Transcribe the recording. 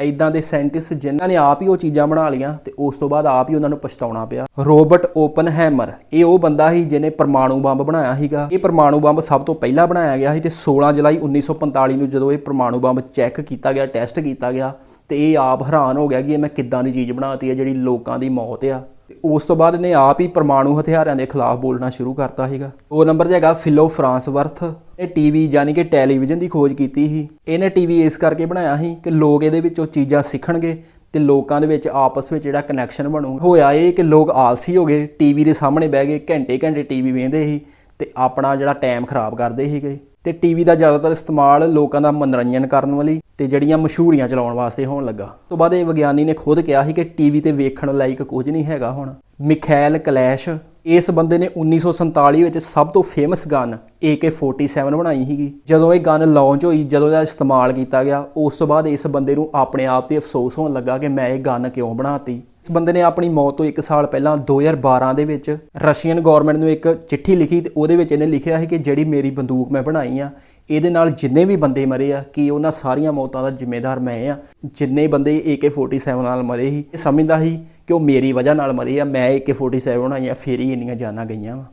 ਐਦਾਂ ਦੇ ਸਾਇੰਟਿਸਟ ਜਿਨ੍ਹਾਂ ਨੇ ਆਪ ਹੀ ਉਹ ਚੀਜ਼ਾਂ ਬਣਾ ਲਈਆਂ ਤੇ ਉਸ ਤੋਂ ਬਾਅਦ ਆਪ ਹੀ ਉਹਨਾਂ ਨੂੰ ਪਛਤਾਉਣਾ ਪਿਆ। ਰੋਬਰਟ ਓਪਨ ਹੈਮਰ ਇਹ ਉਹ ਬੰਦਾ ਸੀ ਜਿਹਨੇ ਪਰਮਾਣੂ ਬੰਬ ਬਣਾਇਆ ਸੀਗਾ। ਇਹ ਪਰਮਾਣੂ ਬੰਬ ਸਭ ਤੋਂ ਪਹਿਲਾਂ ਬਣਾਇਆ ਗਿਆ ਸੀ ਤੇ 16 ਜੁਲਾਈ 1945 ਨੂੰ ਜਦੋਂ ਇਹ ਪਰਮਾਣੂ ਬੰਬ ਚੈੱਕ ਕੀਤਾ ਗਿਆ, ਟੈਸਟ ਕੀਤਾ ਗਿਆ ਤੇ ਇਹ ਆਪ ਹੈਰਾਨ ਹੋ ਗਿਆ ਕਿ ਇਹ ਮੈਂ ਕਿੱਦਾਂ ਦੀ ਚੀਜ਼ ਬਣਾਤੀ ਹੈ ਜਿਹੜੀ ਲੋਕਾਂ ਦੀ ਮੌਤ ਆ। ਉਸ ਤੋਂ ਬਾਅਦ ਇਹਨੇ ਆਪ ਹੀ ਪਰਮਾਣੂ ਹਥਿਆਰਾਂ ਦੇ ਖਿਲਾਫ ਬੋਲਣਾ ਸ਼ੁਰੂ ਕਰਤਾ ਸੀਗਾ। ਉਹ ਨੰਬਰ ਤੇ ਹੈਗਾ ਫਿਲੋ ਫਰਾਂਸਵਰਥ। ਇਹ ਟੀਵੀ ਯਾਨੀ ਕਿ ਟੈਲੀਵਿਜ਼ਨ ਦੀ ਖੋਜ ਕੀਤੀ ਸੀ। ਇਹਨੇ ਟੀਵੀ ਇਸ ਕਰਕੇ ਬਣਾਇਆ ਸੀ ਕਿ ਲੋਕ ਇਹਦੇ ਵਿੱਚੋਂ ਚੀਜ਼ਾਂ ਸਿੱਖਣਗੇ ਤੇ ਲੋਕਾਂ ਦੇ ਵਿੱਚ ਆਪਸ ਵਿੱਚ ਜਿਹੜਾ ਕਨੈਕਸ਼ਨ ਬਣੂਗਾ ਹੋਇਆ ਇਹ ਕਿ ਲੋਕ ਆਲਸੀ ਹੋ ਗਏ। ਟੀਵੀ ਦੇ ਸਾਹਮਣੇ ਬਹਿ ਗਏ ਘੰਟੇ ਘੰਟੇ ਟੀਵੀ ਵੇਖਦੇ ਸੀ ਤੇ ਆਪਣਾ ਜਿਹੜਾ ਟਾਈਮ ਖਰਾਬ ਕਰਦੇ ਸੀਗੇ। ਤੇ ਟੀਵੀ ਦਾ ਜ਼ਿਆਦਾਤਰ ਇਸਤੇਮਾਲ ਲੋਕਾਂ ਦਾ ਮਨੋਰੰਜਨ ਕਰਨ ਵਾਲੀ ਤੇ ਜਿਹੜੀਆਂ ਮਸ਼ਹੂਰੀਆਂ ਚਲਾਉਣ ਵਾਸਤੇ ਹੋਣ ਲੱਗਾ। ਤੋਂ ਬਾਅਦ ਇਹ ਵਿਗਿਆਨੀ ਨੇ ਖੁਦ ਕਿਹਾ ਸੀ ਕਿ ਟੀਵੀ ਤੇ ਵੇਖਣ ਲਾਇਕ ਕੁਝ ਨਹੀਂ ਹੈਗਾ ਹੁਣ। ਮਿਖੈਲ ਕਲੈਸ਼। ਇਸ ਬੰਦੇ ਨੇ 1947 ਵਿੱਚ ਸਭ ਤੋਂ ਫੇਮਸ ਗਨ AK47 ਬਣਾਈ ਸੀਗੀ। ਜਦੋਂ ਇਹ ਗਨ ਲਾਂਚ ਹੋਈ, ਜਦੋਂ ਇਹਦਾ ਇਸਤੇਮਾਲ ਕੀਤਾ ਗਿਆ, ਉਸ ਤੋਂ ਬਾਅਦ ਇਸ ਬੰਦੇ ਨੂੰ ਆਪਣੇ ਆਪ ਤੇ ਅਫਸੋਸ ਹੋਣ ਲੱਗਾ ਕਿ ਮੈਂ ਇਹ ਗਨ ਕਿਉਂ ਬਣਾਤੀ। ਇਸ ਬੰਦੇ ਨੇ ਆਪਣੀ ਮੌਤ ਤੋਂ 1 ਸਾਲ ਪਹਿਲਾਂ 2012 ਦੇ ਵਿੱਚ ਰਸ਼ੀਅਨ ਗਵਰਨਮੈਂਟ ਨੂੰ ਇੱਕ ਚਿੱਠੀ ਲਿਖੀ ਤੇ ਉਹਦੇ ਵਿੱਚ ਇਹਨੇ ਲਿਖਿਆ ਸੀ ਕਿ ਜਿਹੜੀ ਮੇਰੀ ਬੰਦੂਕ ਮੈਂ ਬਣਾਈ ਆ, ਇਹਦੇ ਨਾਲ ਜਿੰਨੇ ਵੀ ਬੰਦੇ ਮਰੇ ਆ, ਕਿ ਉਹਨਾਂ ਸਾਰੀਆਂ ਮੌਤਾਂ ਦਾ ਜ਼ਿੰਮੇਦਾਰ ਮੈਂ ਆ। ਜਿੰਨੇ ਬੰਦੇ AK47 ਨਾਲ ਮਰੇ ਸੀ, ਇਹ ਸਮਝਦਾ ਸੀ ਕਿ ਉਹ ਮੇਰੀ ਵਜ੍ਹਾ ਨਾਲ ਮਰੀ ਆ, ਮੈਂ AK47 ਬਣਾਈ ਆ ਫੇਰ ਹੀ ਇੰਨੀਆਂ ਜਾਨਾਂ ਗਈਆਂ ਵਾ।